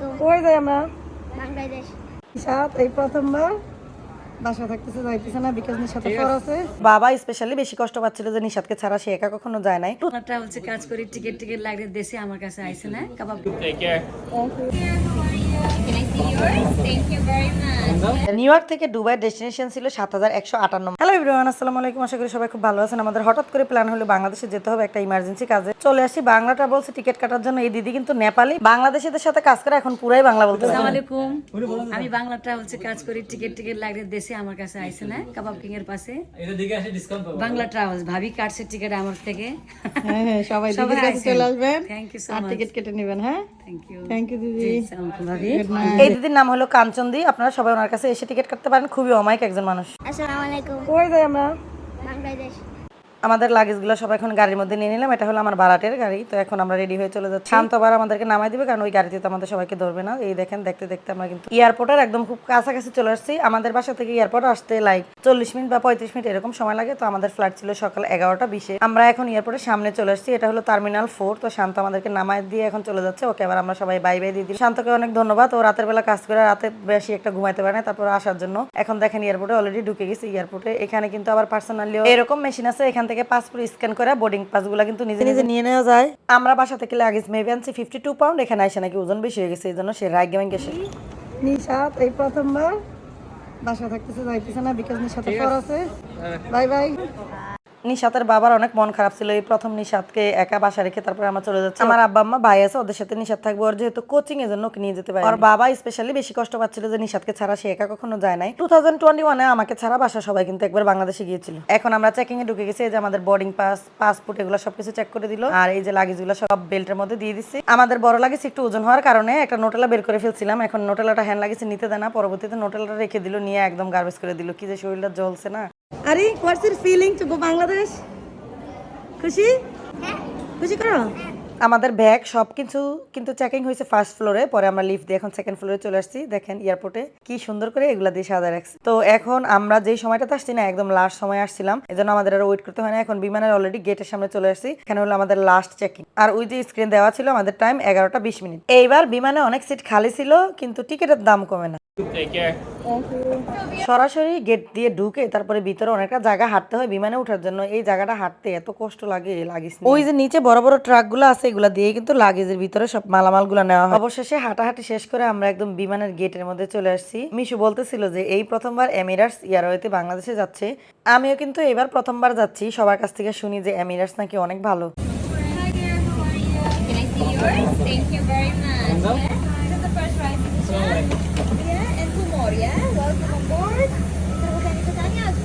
আলাইকুম কই যাই আমরা বাংলাদেশ। নিশাত এই প্রথমবার বাসা থাকতেছে যাইতেছে না বিকজ নিশাতে আছে। বাবা স্পেশালি বেশি কষ্ট পাচ্ছিল যে নিশাতকে ছাড়া সে একা কখনো যায় নাই। আমরা ট্রাভেলসে কাজ করি টিকিট টিকিট লাগলে দেশে আমার কাছে আইসে না। কাবাব নিউ ইয়র্ক থেকে দুবাই ডেস্টিনেশন ছিল সাত হাজার একশো আটান্ন হ্যালো এভরিওয়ান আসসালামু আলাইকুম। আশা করি সবাই খুব ভালো আছেন। আমাদের হঠাৎ করে প্ল্যান হলো বাংলাদেশে যেতে হবে একটা ইমার্জেন্সি কাজে। চলে আসি বাংলা ট্রাভেলসে টিকিট কাটার জন্য। এই দিদি কিন্তু নেপালি। বাংলাদেশিদের সাথে কাজ করে এখন পুরাই বাংলা বলতে আসসালামু আলাইকুম। আমি বাংলা ট্রাভেলসে কাজ করি। টিকিট টিকিট লাগলে দেশে আমার কাছে আইসে না কাবাব কিং এর পাশে। এটা দিকে আসে ডিসকাউন্ট পাবো। বাংলা ট্রাভেলস ভাবি কাটছে টিকিট আমার থেকে। হ্যাঁ হ্যাঁ সবাই সবাই দিদির কাছে চলে আসবেন। Thank you so আর টিকিট কেটে নেবেন হ্যাঁ? থ্যাংক ইউ থ্যাংক ইউ দিদি ভাবি এই দিদির নাম হলো কাঞ্চন্দি। আপনারা সবাই ওনার কাছে এসে টিকিট কাটতে পারেন। খুবই অমায়িক একজন মানুষ। আসসালামু আলাইকুম। কই যাই আমরা? বাংলাদেশ। আমাদের লাগেজগুলো সব এখন গাড়ির মধ্যে নিয়ে নিলাম। এটা হলো আমার ভাড়াটের গাড়ি। তো এখন আমরা রেডি হয়ে চলে যাচ্ছি। শান্ত আবার আমাদেরকে নামাই দিবে, কারণ ওই গাড়িতে তো আমাদের সবাইকে ধরবে না। এই দেখেন, দেখতে দেখতে আমরা কিন্তু এয়ারপোর্টের একদম খুব কাছাকাছি চলে আসছি। আমাদের বাসা থেকে এয়ারপোর্ট আসতে লাইক চল্লিশ মিনিট বা পঁয়ত্রিশ মিনিট এরকম সময় লাগে। তো আমাদের ফ্লাইট ছিল সকাল এগারোটা বিশে। আমরা এখন এয়ারপোর্টের সামনে চলে আসছি। এটা হলো টার্মিনাল ফোর তো শান্ত আমাদেরকে নামাই দিয়ে এখন চলে যাচ্ছে। ওকে আবার আমরা সবাই বাই বাই দিয়ে দিই শান্তকে অনেক ধন্যবাদ। ও রাতের বেলা কাজ করে রাতে বেশি একটা ঘুমাইতে পারে না তারপর আসার জন্য। এখন দেখেন এয়ারপোর্টে অলরেডি ঢুকে গেছি এয়ারপোর্টে এখানে কিন্তু আবার পার্সোনালি এরকম মেশিন আছে। এখান থেকে পাসপোর্ট স্ক্যান করে বোর্ডিং পাসগুলো কিন্তু নিজে নিজে নিয়ে নেওয়া যায়। আমরা বাসা থেকে লাগেজ মেবি আনছি ফিফটি টু পাউন্ড এখানে আসে নাকি ওজন বেশি হয়ে গেছে এই জন্য সে রাগে গেমেন গেছে। নিশাত এই প্রথমবার বাসা থাকতেছে যাইতেছে না বিকাশ নিশাতে পর আছে। Bye bye. নিশাতের বাবার অনেক মন খারাপ ছিল। এই প্রথম নিশাতকে একা বাসা রেখে তারপরে আমার চলে যাচ্ছে। আমার আব্বা আম্মা ভাই আছে ওদের সাথে নিশাত থাকব। আর যেহেতু কোচিং এর জন্য ওকে নিয়ে যেতে পারে আর বাবা স্পেশালি বেশি কষ্ট পাচ্ছিল যে নিশাতকে ছাড়া সে একা কখনো যায় নাই। টু থাউজেন্ড টোয়েন্টি ওয়ানে আমাকে ছাড়া বাসা সবাই কিন্তু একবার বাংলাদেশে গিয়েছিল। এখন আমরা চেকিং এ ঢুকে গেছি এই যে আমাদের বোর্ডিং পাস পাসপোর্ট এগুলো সবকিছু চেক করে দিল। আর এই যে লাগেজগুলো সব বেল্টের মধ্যে দিয়ে দিচ্ছি আমাদের বড় লাগেজ একটু ওজন হওয়ার কারণে একটা নোটেলা বের করে ফেলছিলাম। এখন নোটেলাটা হ্যান্ড লাগেজ নিতে দেয় না। পরবর্তীতে নোটেলাটা রেখে দিল নিয়ে একদম গার্বেজ করে দিল। কি যে শরীরটা জ্বলছে না। আরে what's your feeling to go Bangladesh খুশি? খুশি করো? আমাদের ব্যাগ সবকিছু কিন্তু চেকিং হয়েছে ফার্স্ট ফ্লোরে পরে আমরা লিফট দিয়ে এখন সেকেন্ড ফ্লোরে চলে আসছি। দেখেন এয়ারপোর্টে কি সুন্দর করে এগুলা দিয়ে সাজা রাখছি। তো এখন আমরা যেই সময়টাতে আসছি না একদম লাস্ট সময় আসছিলাম এই জন্য আমাদের আর ওয়েট করতে হয় না। এখন বিমানের অলরেডি গেটের সামনে চলে আসছি। এখানে হলো আমাদের লাস্ট চেকিং আর ওই যে স্ক্রিন দেওয়া ছিল আমাদের টাইম এগারোটা বিশ মিনিট। এইবার বিমানে অনেক সিট খালি ছিল কিন্তু টিকিটের দাম কমে না। সরাসরি গেট দিয়ে ঢুকে তারপরে ভিতরে অনেকটা জায়গা হাঁটতে হয় বিমানে ওঠার জন্য। এই জায়গাটা হাঁটতে এত কষ্ট লাগে লাগিস ওই যে নিচে বড় বড় ট্রাকগুলো আছে এগুলা দিয়ে কিন্তু লাগেজের ভিতরে সব মালামালগুলো নেওয়া হয়। অবশেষে হাঁটাহাঁটি শেষ করে আমরা একদম বিমানের গেটের মধ্যে চলে আসছি। মিশু বলতেছিল যে এই প্রথমবার এমিরাটস ইয়ারওয়েতে বাংলাদেশে যাচ্ছে। আমিও কিন্তু এবার প্রথমবার যাচ্ছি। সবার কাছ থেকে শুনি যে এমিরাটস নাকি অনেক ভালো? Thank you very much. This is the first ride. With the Welcome on board.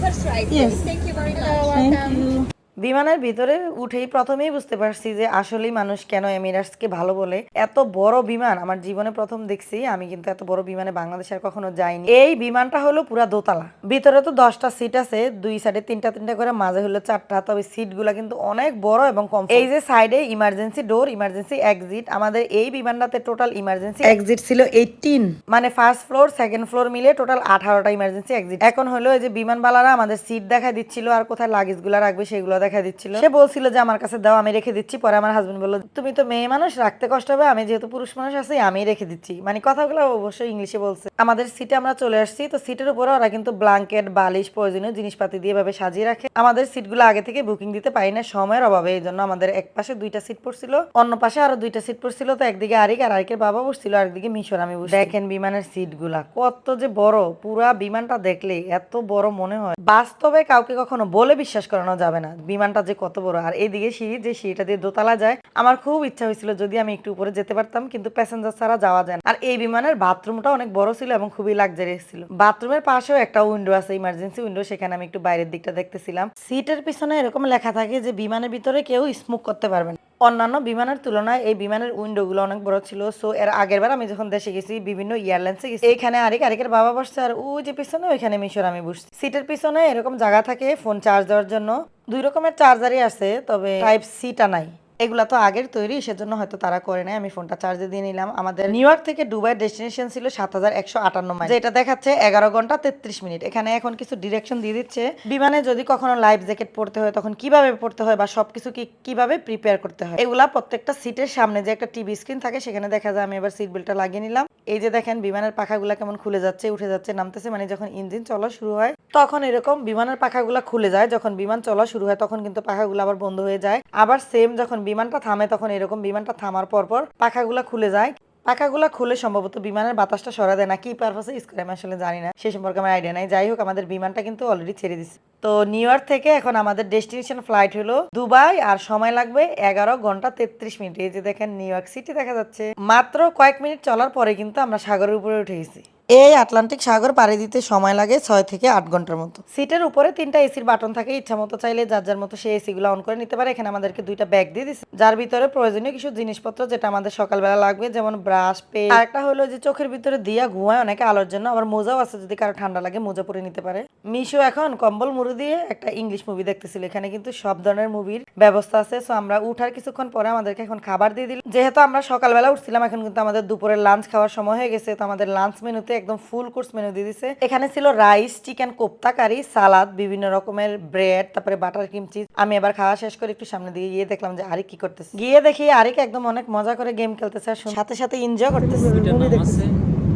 First ride. Yes. Thank you very much. Thank you. বিমানের ভিতরে উঠেই প্রথমেই বুঝতে পারছি যে আসলেই মানুষ কেন এমিরাটসকে ভালো বলে। এত বড় বিমান, আমার জীবনে প্রথম দেখছি, আমি কিন্তু এত বড় বিমানে বাংলাদেশে আর কখনো যাইনি। এই বিমানটা হলো পুরা দোতলা। ভিতরে তো দশটা সিট আছে, দুই সাইডে তিনটা তিনটা করে, মাঝে হলো চারটা, তবে সিটগুলা কিন্তু অনেক বড় এবং কম এই যে সাইডে ইমার্জেন্সি ডোর ইমার্জেন্সি এক্সিট আমাদের এই বিমানটাতে টোটাল ইমার্জেন্সি এক্সিট ছিল এইটিন মানে ফার্স্ট ফ্লোর সেকেন্ড ফ্লোর মিলে টোটাল আঠারোটা ইমার্জেন্সি এক্সিট এখন হলো এই যে বিমানবালারা আমাদের সিট দেখা দিচ্ছিল, আর কোথায় লাগেজগুলা রাখবে সেগুলো দেখা দিচ্ছিল। সে বলছিল যে আমার কাছে দাও আমি রেখে দিচ্ছি। পরে আমার হাজবেন্ড বলল তুমি তো মেয়ে মানুষ রাখতে কষ্ট হবে আমি যেহেতু পুরুষ মানুষ আছি আমি রেখে দিচ্ছি। মানে কথাগুলো অবশ্যই ইংলিশে বলছে। আমাদের সিটে আমরা চলে আসছি তো সিটের উপরে ওরা কিন্তু ব্ল্যাঙ্কেট বালিশ প্রয়োজনীয় জিনিসপাতি দিয়ে ভাবে সাজিয়ে রাখে। আমাদের সিটগুলো আগে থেকে বুকিং দিতে পারি না সময়ের অভাবে এই জন্য আমাদের এক পাশে দুইটা সিট পড়ছিল অন্য পাশে আরও দুইটা সিট পড়ছিল তো একদিকে আরিক আর আরিকের বাবা বসছিল আর একদিকে মিশর আমি বসছি। দেখেন বিমানের সিটগুলা কত যে বড় পুরা বিমানটা দেখলে এত বড় মনে হয়। বাস্তবে কাউকে কখনো বলে বিশ্বাস করানো যাবে না। বিমানটা যে কত বড়। আর এইদিকে সিঁড়ি, যে সিঁড়িটা দিয়ে দোতলা যায়, আমার খুব ইচ্ছা হয়েছিল যদি আমি একটু উপরে যেতে পারতাম, কিন্তু প্যাসেঞ্জার ছাড়া যাওয়া যায় আর এই বিমানের বাথরুমটা অনেক বড় ছিল এবং খুবই লাক্সারিয়াস ছিল। বাথরুমের পাশেও একটা উইন্ডো আছে ইমার্জেন্সি উইন্ডো সেখানে আমি একটু বাইরের দিকটা দেখতেছিলাম। সিটের পিছনে এরকম লেখা থাকে যে বিমানের ভিতরে কেউ স্মোক করতে পারবে না। অন্যান্য বিমানের তুলনায় এই বিমানের উইন্ডো গুলো অনেক বড় ছিল। সো এর আগের বার আমি যখন দেশে গেছি, বিভিন্ন এয়ারলাইন্সে গেছি এইখানে আরেক, আরেকের বাবা বসছে, আর ওই যে পিছনে ওইখানে মিশর আমি বসছি। সিটের পিছনে এরকম জায়গা থাকে ফোন চার্জ দেওয়ার জন্য। দুই রকমের চার্জারই আছে তবে টাইপ সিটা নাই। এগুলা তো আগের তৈরি সেজন্য হয়তো তারা করে নাই। আমি ফোনটা চার্জে দিয়ে নিলাম। আমাদের নিউ ইয়র্ক থেকে দুবাই ডেস্টিনেশন ছিল সাত হাজার একশো আটান্ন মাইল যেটা দেখাচ্ছে এগারো ঘণ্টা তেত্রিশ মিনিট। এখানে এখন কিছু ডিরেকশন দিয়ে দিচ্ছে। বিমানে যদি কখনো লাইফ জ্যাকেট পড়তে হয় তখন কীভাবে পড়তে হয় বা সবকিছু কি কীভাবে প্রিপেয়ার করতে হয়? এগুলা প্রত্যেকটা সিটের সামনে যে একটা টিভি স্ক্রিন থাকে সেখানে দেখা যায় আমি এবার সিট বেল্টটা লাগিয়ে নিলাম। এই যে দেখেন বিমানের পাখাগুলা কেমন খুলে যাচ্ছে উঠে যাচ্ছে নামতেছে মানে যখন ইঞ্জিন চলা শুরু হয় তখন এরকম বিমানের পাখাগুলা খুলে যায়। যখন বিমান চলা শুরু হয় তখন কিন্তু পাখাগুলো আবার বন্ধ হয়ে যায়। আবার সেম যখন বিমানটা থামে তখন এরকম বিমানটা থামার পর পর পাখাগুলা খুলে যায়। পাখাগুলা খুলে সম্ভবত বিমানের বাতাসটা সরা দেয় না। কি পারপাসে ইউজ করে আমি আসলে জানি না। সে সম্পর্কে আমার আইডিয়া নাই। যাই হোক, আমাদের বিমানটা কিন্তু অলরেডি ছেড়ে দিছে। তো নিউ ইয়র্ক থেকে এখন আমাদের ডেস্টিনেশন ফ্লাইট হলো দুবাই, আর সময় লাগবে এগারো ঘণ্টা তেত্রিশ মিনিট। এই যে দেখেন, নিউ ইয়র্ক সিটি দেখা যাচ্ছে। মাত্র কয়েক মিনিট চলার পরে কিন্তু আমরা সাগরের উপরে উঠে গেছি। এই আটলান্টিক সাগর পাড়ি দিতে সময় লাগে ছয় থেকে আট ঘণ্টার মতো। সিটের উপরে তিনটা এসির বাটন থাকে, ইচ্ছা মতো চাইলে যার যার মতো সেই এসি গুলো অন করে নিতে পারে। এখানে আমাদেরকে দুইটা ব্যাগ দিয়ে দিচ্ছে যার ভিতরে প্রয়োজনীয় কিছু জিনিসপত্র যেটা আমাদের সকালবেলা লাগবে, যেমন ব্রাশ পেস্ট আর একটা হলো যে চোখের ভিতরে দিয়া ঘুমায় অনেকে আলোর জন্য, আবার মোজাও আছে যদি কারও ঠান্ডা লাগে মোজা পরে নিতে পারে। মিশো এখন কম্বল মুড়ি দিয়ে একটা ইংলিশ মুভি দেখতেছিল। এখানে কিন্তু সব ধরনের মুভির ব্যবস্থা আছে। সো আমরা উঠার কিছুক্ষণ পরে আমাদেরকে এখন খাবার দিয়ে দিল। যেহেতু আমরা সকালবেলা উঠছিলাম, এখন কিন্তু আমাদের দুপুরের লাঞ্চ খাওয়ার সময় হয়ে গেছে। তো আমাদের লাঞ্চ মেনুতে একদম ফুল কোর্স মেনু দিয়ে দিছে। এখানে ছিল rice chicken kofta curry salad বিভিন্ন রকমের ব্রেড তারপরে বাটার ক্রিম চিজ আমি এবার খাওয়া শেষ করে একটু সামনে দিয়ে গিয়ে দেখলাম যে আরিক কি করতেছে। গিয়ে দেখি আরিক একদম অনেক মজা করে গেম খেলতেছে আর সাথে সাথে এনজয় করতেছে।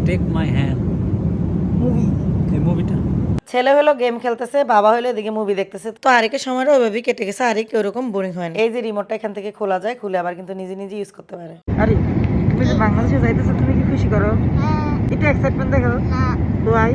টেক মাই হ্যান্ড এই মুভিটা ছেলে হলো গেম খেলতেছে বাবা হলো এদিকে মুভি দেখতেছে। তো আরেকের সময়টা ওইভাবেই কেটে গেছে আরেক ওরকম বোরিং হয় না। এই যে রিমোটটা এখান থেকে খোলা যায় খুলে আবার কিন্তু নিজে নিজে ইউজ করতে পারে। আরে তুমি বাংলাদেশে যাইতেছো তুমি কি খুশি করো? এটা এক্সাইটমেন্ট দেখো দোয়াই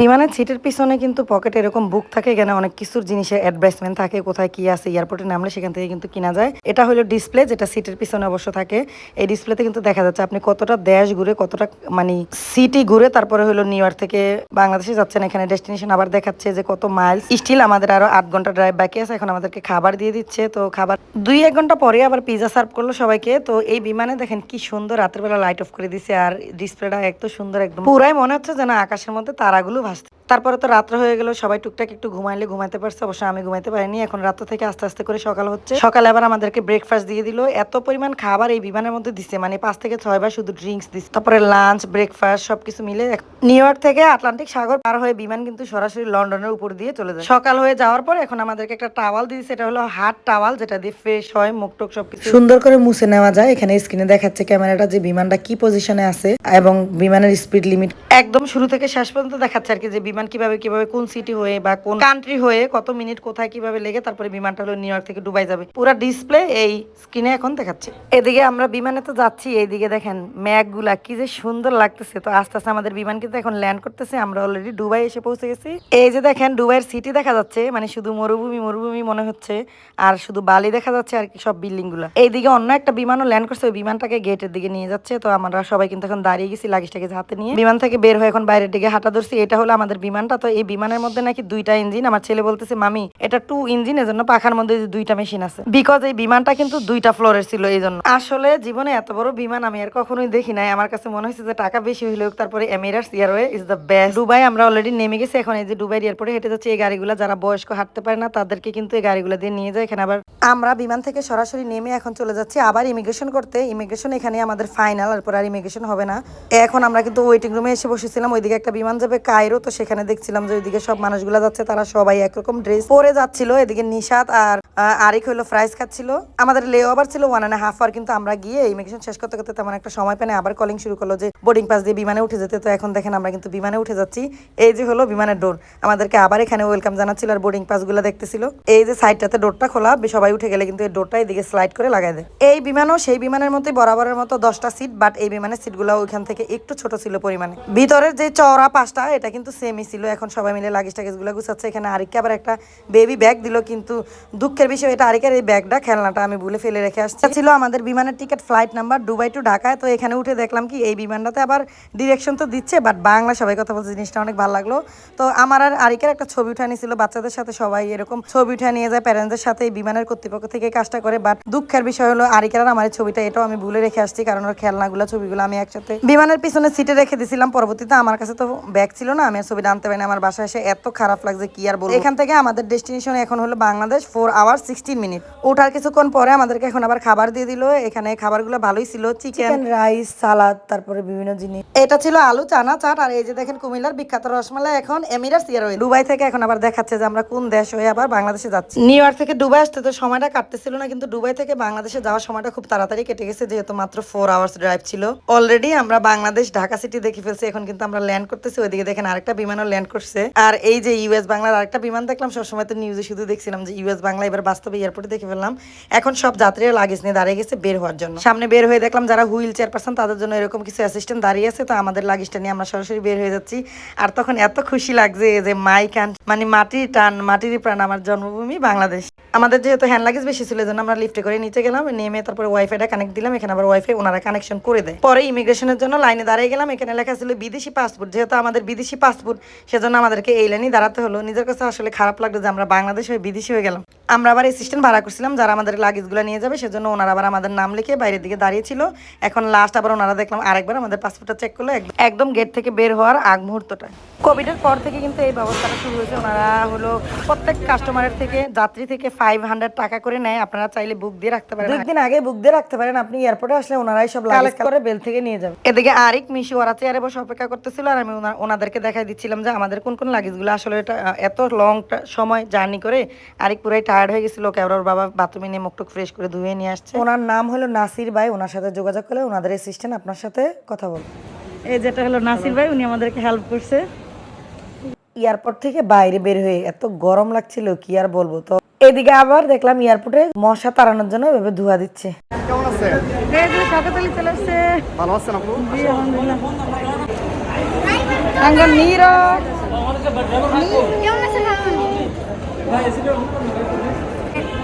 বিমানের সিটের পিছনে কিন্তু পকেটে এরকম বুক থাকে, এখানে অনেক কিছুর জিনিসের অ্যাডভাইসমেন্ট থাকে, কোথায় কি আছে এয়ারপোর্টে নামলে সেখান থেকে কিন্তু কিনা যায়। এটা হলো ডিসপ্লে যেটা সিটের পিছনে অবশ্য থাকে। এই ডিসপ্লেতে কিন্তু দেখা যাচ্ছে আপনি কতটা দেশ ঘুরে, কতটা মানে সিটি ঘুরে, তারপরে হলো নিউ ইয়র্ক থেকে বাংলাদেশে যাচ্ছেন, এখানে ডেস্টিনেশন আবার দেখাচ্ছে যে কত মাইলস স্টিল আমাদের আরও আট ঘণ্টা ড্রাইভ বাকি আছে, এখন আমাদেরকে খাবার দিয়ে দিচ্ছে, তো খাবার দুই এক ঘণ্টা পরে আবার পিজা সার্ভ করল সবাইকে। তো এই বিমানে দেখেন কি সুন্দর রাতের বেলা লাইট অফ করে দিছে, আর ডিসপ্লেটা এত সুন্দর, একদম পুরাই মনে হচ্ছে যেন আকাশের মধ্যে তারাগুলো ভাসছে তারপরে তো রাত্র হয়ে গেল সবাই টুকটাক একটু ঘুমাইলে ঘুমাতে পারছে অবশ্য আমি ঘুমাইতে পারিনি এখন রাত্র থেকে আস্তে আস্তে করে সকাল হচ্ছে। সকালে আবার আমাদেরকে ব্রেকফাস্ট দিয়ে দিল এত পরিমাণ খাবার এই বিমানের মধ্যে দিছে মানে পাঁচ থেকে ছয় বার শুধু ড্রিঙ্কস দিচ্ছে তারপরে লাঞ্চ ব্রেকফাস্ট সবকিছু মিলে নিউ ইয়র্ক থেকে আটলান্টিক সাগর পার হয়ে বিমান কিন্তু সরাসরি লন্ডনের উপর দিয়ে চলে যায়। সকাল হয়ে যাওয়ার পর এখন আমাদেরকে একটা টাওয়াল দিয়ে দিচ্ছে এটা হলো হাত টাওয়াল যেটা দিয়ে ফ্রেশ হয় মুখ টুক সবকিছু। সুন্দর করে মুছে নেওয়া যায় এখানে স্ক্রিনে দেখাচ্ছে ক্যামেরাটা যে বিমানটা কি পজিশনে আছে এবং বিমানের স্পিড লিমিট একদম শুরু থেকে শেষ পর্যন্ত দেখাচ্ছে আর কি যে বিমান কীভাবে কীভাবে, কোন সিটি হয়ে বা কোন কান্ট্রি হয়ে, কত মিনিট কোথায় কীভাবে লেগে, তারপরে বিমানটা হলো নিউ ইয়র্ক থেকে দুবাই যাবে। পুরো ডিসপ্লে এই স্ক্রিনে এখন দেখাচ্ছে। এদিকে আমরা বিমানে তো যাচ্ছি, এইদিকে দেখেন ম্যাগগুলা কি যে সুন্দর লাগতেছে। তো আস্তে আস্তে আমাদের বিমান কিন্তু এখন ল্যান্ড করতেছে, আমরা অলরেডি দুবাই এসে পৌঁছে গেছি। এই যে দেখেন দুবাইয়ের সিটি দেখা যাচ্ছে মানে শুধু মরুভূমি মরুভূমি মনে হচ্ছে, আর শুধু বালি দেখা যাচ্ছে আর কি সব বিল্ডিংগুলা। এইদিকে অন্য একটা বিমানও ল্যান্ড করছে, ওই বিমানটাকে গেটের দিকে নিয়ে যাচ্ছে। তো আমরা সবাই কিন্তু এখন দাঁড়িয়ে গেছি লাগেজটাকে হাতে নিয়ে। বিমান থেকে বের হয়ে এখন বাইরের দিকে হাঁটা ধরছি, এটা হলো আমাদের বিমানটা, তো এই বিমানের মধ্যে নাকি দুইটা ইঞ্জিন। আমার ছেলে বলতেছে, মামি, এটা টু ইঞ্জিন এজন্য পাখার মধ্যে দুইটা মেশিন আছে। বিকজ এই বিমানটা কিন্তু দুইটা ফ্লোরের ছিল এই জন্য। আসলে জীবনে এত বড় বিমান আমি আর কখনোই দেখি নাই। আমার কাছে মনে হয়েছে যে টাকা বেশি হইলেও তারপরে Emirates airway is the best Dubai আমরা অলরেডি নেমে গেছি। এখন এই যে দুবাই এয়ারপোর্টে হেঁটে যাচ্ছে, এই গাড়িগুলো যারা বয়স্ক হাঁটতে পারে না, তাদেরকে কিন্তু এই গাড়িগুলো দিয়ে নিয়ে যায় এখানে। আবার আমরা বিমান থেকে সরাসরি নেমে এখন চলে যাচ্ছি আবার ইমিগ্রেশন করতে। ইমিগ্রেশন এখানে আমাদের ফাইনাল এরপর আর ইমিগ্রেশন হবে না। এখন আমরা কিন্তু ওয়েটিং রুমে এসে বসেছিলাম। ওইদিকে একটা বিমান যাবে কায়রো তো সেখানে দেখছিলাম যে ওইদিকে সব মানুষগুলো যাচ্ছে, তারা সবাই একরকম ড্রেস পরে যাচ্ছিল। এদিকে নিশাত আর আরিক হলো ফ্রাইস খাচ্ছিল। আমাদের লে ওভার ছিল ওয়ান অ্যান্ড হাফ আওয়ার কিন্তু আমরা গিয়ে ইমিগ্রেশন শেষ করতে করতে তেমন একটা সময় পেনে আবার কলিং শুরু করল যে বোর্ডিং পাস দিয়ে বিমানে উঠে যেতে। তো এখন দেখেন আমরা কিন্তু বিমানে উঠে যাচ্ছি। এই যে হলো বিমানের ডোর আমাদেরকে আবার এখানে ওয়েলকাম জানাচ্ছিল আর বোর্ডিং পাসগুলো দেখতেছিল। এই যে সাইডটাতে ডোরটা খোলা সবাই উঠে গেলে কিন্তু এই ডোরটা এদিকে স্লাইড করে লাগাই দেয়। এই বিমানও সেই বিমানের মতোই বরাবরের মতো দশটা সিট বাট এই বিমানের সিট সিটগুলো ওইখান থেকে একটু ছোট ছিল পরিমাণে। ভিতরের যে চওড়া পাঁচটা এটা কিন্তু সেমই ছিল, এখন সবাই মিলে লাগেজ টাগেজগুলো গুছাচ্ছে। এখানে আরেককে আবার একটা বেবি ব্যাগ দিল, কিন্তু দুঃখের বিষয় এটা আরেকের এই ব্যাগটা খেলনাটা আমি ভুলে ফেলে রেখে আসছি। ছিল আমাদের বিমানের ticket flight number Dubai to ঢাকায় তো এখানে উঠে দেখলাম কি, এই বিমানটাতে আবার ডিরেকশন তো দিচ্ছে বাট বাংলা সবাই কথা বলছে, জিনিসটা অনেক ভালো লাগল। তো আমার আর আরিকের একটা ছবি উঠে নিয়েছিল বাচ্চাদের সাথে সবাই এরকম ছবি উঠে নিয়ে যায় প্যারেন্টসদের সাথে এই বিমানের কর্তৃপক্ষ থেকে কাজটা করে বাট দুঃখের বিষয় হলো আরিকের আর আমার ছবিটা, এটাও আমি ভুলে রেখে আসছি, কারণ ওর খেলনাগুলো, ছবিগুলো আমি একসাথে বিমানের পিছনে সিটে রেখে দিয়েছিলাম পরবর্তীতে আমার কাছে তো ব্যাগ ছিল না, আমি ছবিটা আনতে পারি না আমার বাসায় এসে এত খারাপ লাগছে কি আর বলব? এখান থেকে আমাদের ডেস্টিনেশন এখন হলো Bangladesh four hour sixteen minute ওঠার কিছুক্ষণ পরে আমাদেরকে এখন আবার খাবার দিয়ে দিল এখানে খাবারগুলো ভালোই ছিল চিকেন রাইস সালাদ তারপরে বিভিন্ন জিনিস। এটা ছিল আলু চানা চাট আর এই যে দেখেন কুমিল্লার বিখ্যাত রসমালাই এখন এমিরাস ইয়ারওয়ে দুবাই থেকে এখন আবার দেখাচ্ছে যে আমরা কোন দেশ হয়ে আবার বাংলাদেশে যাচ্ছি। নিউ ইয়র্ক থেকে দুবাই আসতে তো সময়টা কাটতেছিল না কিন্তু দুবাই থেকে বাংলাদেশে যাওয়ার সময়টা খুব তাড়াতাড়ি কেটে গেছে যেহেতু মাত্র ফোর আওয়ার্স ড্রাইভ ছিল। অলরেডি আমরা বাংলাদেশ ঢাকা সিটি দেখে ফেলছি এখন কিন্তু আমরা ল্যান্ড করতেছি ওইদিকে দেখেন আরেকটা বিমানও ল্যান্ড করছে। আর এই যে ইউএস বাংলার আরেকটা বিমান দেখলাম, সবসময় তো নিউজে শুধু দেখছিলাম যে ইউএস বাংলা এবার বাস্তবে এয়ারপোর্টে দেখে ফেললাম। এখন সব যাত্রীরা লাগেজ নিয়ে দাঁড়িয়ে গেছে বের হওয়ার জন্য। সামনে বের হয়ে দেখলাম যারা হুইল চেয়ার পার্সন তাদের জন্য এরকম কিছু অ্যাসিস্ট্যান্ট দাঁড়িয়ে আছে। তো আমাদের লাগেজটা নিয়ে আমরা সরাসরি বের হয়ে যাচ্ছি। আর তখন এত খুশি লাগছে যে মাই কান মানে মাটির টান মাটির প্রাণ আমার জন্মভূমি বাংলাদেশ। আমাদের যেহেতু হ্যান্ড লাগেজ বেশি ছিল জন্য আমরা লিফটে করে নিচে গেলাম, নেমে তারপরে ওয়াইফাইটা কানেক্ট দিলাম। এখানে আবার ওয়াইফাই ওনারা কানেকশন করে দেয়। পরে ইমিগ্রেশনের জন্য লাইনে দাঁড়িয়ে গেলাম। এখানে লেখা ছিল বিদেশি পাসপোর্ট যেহেতু আমাদের বিদেশি পাসপোর্ট সেজন্য আমাদেরকে এই লাইনে দাঁড়াতে হলো। নিজের কাছে আসলে খারাপ লাগল যে আমরা বাংলাদেশ হয়ে বিদেশি হয়ে গেলাম। আমরা আবার অ্যাসিস্ট্যান্ট ভাড়া করছিলাম যারা আমাদের লাগেজগুলো নিয়ে যাবে সেজন্য ওনারা আবার আমাদের নাম লিখে বাইরের দিকে দাঁড়িয়েছিল। এখন লাস্ট আবার ওনারা দেখলাম আরেকবার আমাদের পাসপোর্টটা চেক করল একদম গেট থেকে বের হওয়ার আগ মুহূর্তটা। কোভিডের পর থেকে কিন্তু এই ব্যবস্থাটা শুরু হয়েছে। ওনারা হলো প্রত্যেক কাস্টমারের থেকে যাত্রী থেকে ফাইভ হান্ড্রেড টাকা করে নেয়। আপনারা চাইলে বুক দিয়ে রাখতে পারেন। দুদিন আগে বুক দিয়ে রাখতে পারেন। আপনি এয়ারপোর্টে আসলে ওনারাই সব লাগেজ করে বেল থেকে নিয়ে যাবে। এদিকে আরেক মিশি ওরা চেয়ারে বসে অপেক্ষা করতেছিল আর আমি ওনাদেরকে দেখাই দিচ্ছিলাম যে আমাদের কোন কোন লাগেজগুলো আসলে এটা এত লং সময় জার্নি করে আরেক পুরাই টায়ার্ড হয়ে গেছিল। ওর বাবা বাথরুমে নিয়ে মুখটুক ফ্রেশ করে ধুয়ে নিয়ে আসছে। ওনার নাম হলো নাসির ভাই ওনার সাথে যোগাযোগ করলে ওনাদের অ্যাসিস্ট্যান্ট আপনার সাথে কথা বলবে। এই যেটা হলো নাসির ভাই উনি আমাদেরকে হেল্প করছে। এয়ারপোর্ট থেকে বাইরে বের হয়ে এত গরম লাগছিল কি আর বলব? তো এদিকে আবার দেখলাম এয়ারপোর্টে মশা তাড়ানোর জন্য এভাবে ধোয়া দিচ্ছে। কেমন আছেন? সকাতালি চলে আসছে। ভালো আছেন আপু? কেমন আছেন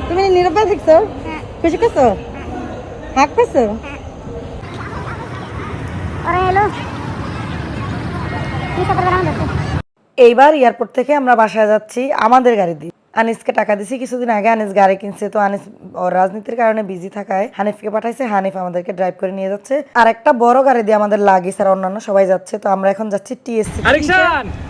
তুমি নীরব দেখছ? খুশি করছ? হাক পেছো ওরা হ্যালো কি খবর বানানো এইবার এয়ারপোর্ট থেকে আমরা বাসায় যাচ্ছি আমাদের গাড়ি দিয়ে আনিসকে টাকা দিছি কিছুদিন আগে আনিস গাড়ি কিনছে তো আনিস ওর রাজনীতির কারণে বিজি থাকায় হানিফকে পাঠাইছে হানিফ আমাদেরকে ড্রাইভ করে নিয়ে যাচ্ছে। আর একটা বড় গাড়ি দিয়ে আমাদের লাগে আর অন্যান্য সবাই যাচ্ছে তো আমরা এখন যাচ্ছি টিএসসি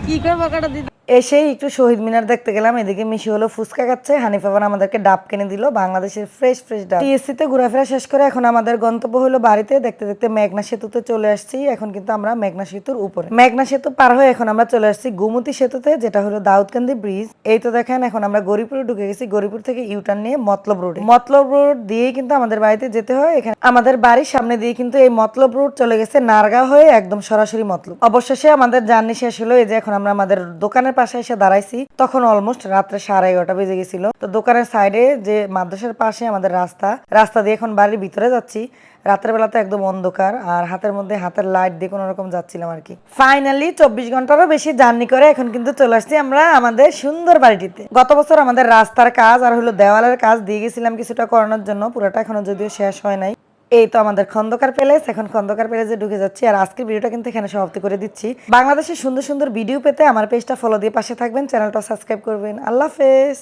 কি করব কাটা দিদি? এসেই একটু শহীদ মিনার দেখতে গেলাম। এদিকে মিশি হলো ফুচকা খাচ্ছে। হানিফ আবার আমাদেরকে ডাব কিনে দিল। বাংলাদেশের ফ্রেশ ফ্রেশ ডাব। টিএসসি তে ঘোরাফেরা শেষ করে এখন আমাদের গন্তব্য হলো বাড়িতে। দেখতে দেখতে মেঘনা সেতুতে চলে আসছি। এখন কিন্তু আমরা মেঘনা সেতুর উপরে। মেঘনা সেতু পার হয়ে এখন আমরা চলে আসছি গোমতী সেতুতে, যেটা হলো দাউদকান্দি ব্রিজ এই তো দেখেন, এখন আমরা গরিপুরে ঢুকে গেছি। গরিপুর থেকে ইউটার্ন নিয়ে মতলব রোডে মতলব রোড দিয়েই কিন্তু আমাদের বাড়িতে যেতে হয়। এখানে আমাদের বাড়ির সামনে দিয়ে কিন্তু এই মতলব রোড চলে গেছে নারগা হয়ে একদম সরাসরি মতলব। অবশেষে আমাদের জার্নি শেষ হলো। এই যে এখন আমরা আমাদের দোকানের পাশে এসে দাঁড়াইছি। তখন অলমোস্ট রাত্রে সাড়ে এগারোটা বেজে গেছিল। তো দোকানের সাইডে যে মাদ্রাসার পাশে আমাদের রাস্তা রাস্তা দিয়ে এখন বাড়ির ভিতরে যাচ্ছি। রাতের বেলা তো একদম অন্ধকার আর হাতের মধ্যে হাতের লাইট দিয়ে কোনো রকম যাচ্ছিলাম আর কি। ফাইনালি চব্বিশ ঘন্টারও বেশি জার্নি করে এখন কিন্তু চলে আসছি আমরা আমাদের সুন্দর বাড়িটিতে। গত বছর আমাদের রাস্তার কাজ আর হলো দেওয়ালের কাজ দিয়ে গেছিলাম কিছুটা করানোর জন্য। পুরোটা এখনও যদিও শেষ হয় নাই। এই তো আমাদের খন্দকার প্যালেস। এখন খন্দকার প্যালেসে ঢুকে যাচ্ছি। আর আজকের ভিডিওটা কিন্তু এখানে সমাপ্তি করে দিচ্ছি। বাংলাদেশের সুন্দর সুন্দর ভিডিও পেতে আমার পেজটা ফলো দিয়ে পাশে থাকবেন। চ্যানেলটা সাবস্ক্রাইব করবেন। আল্লাহ হাফেজ।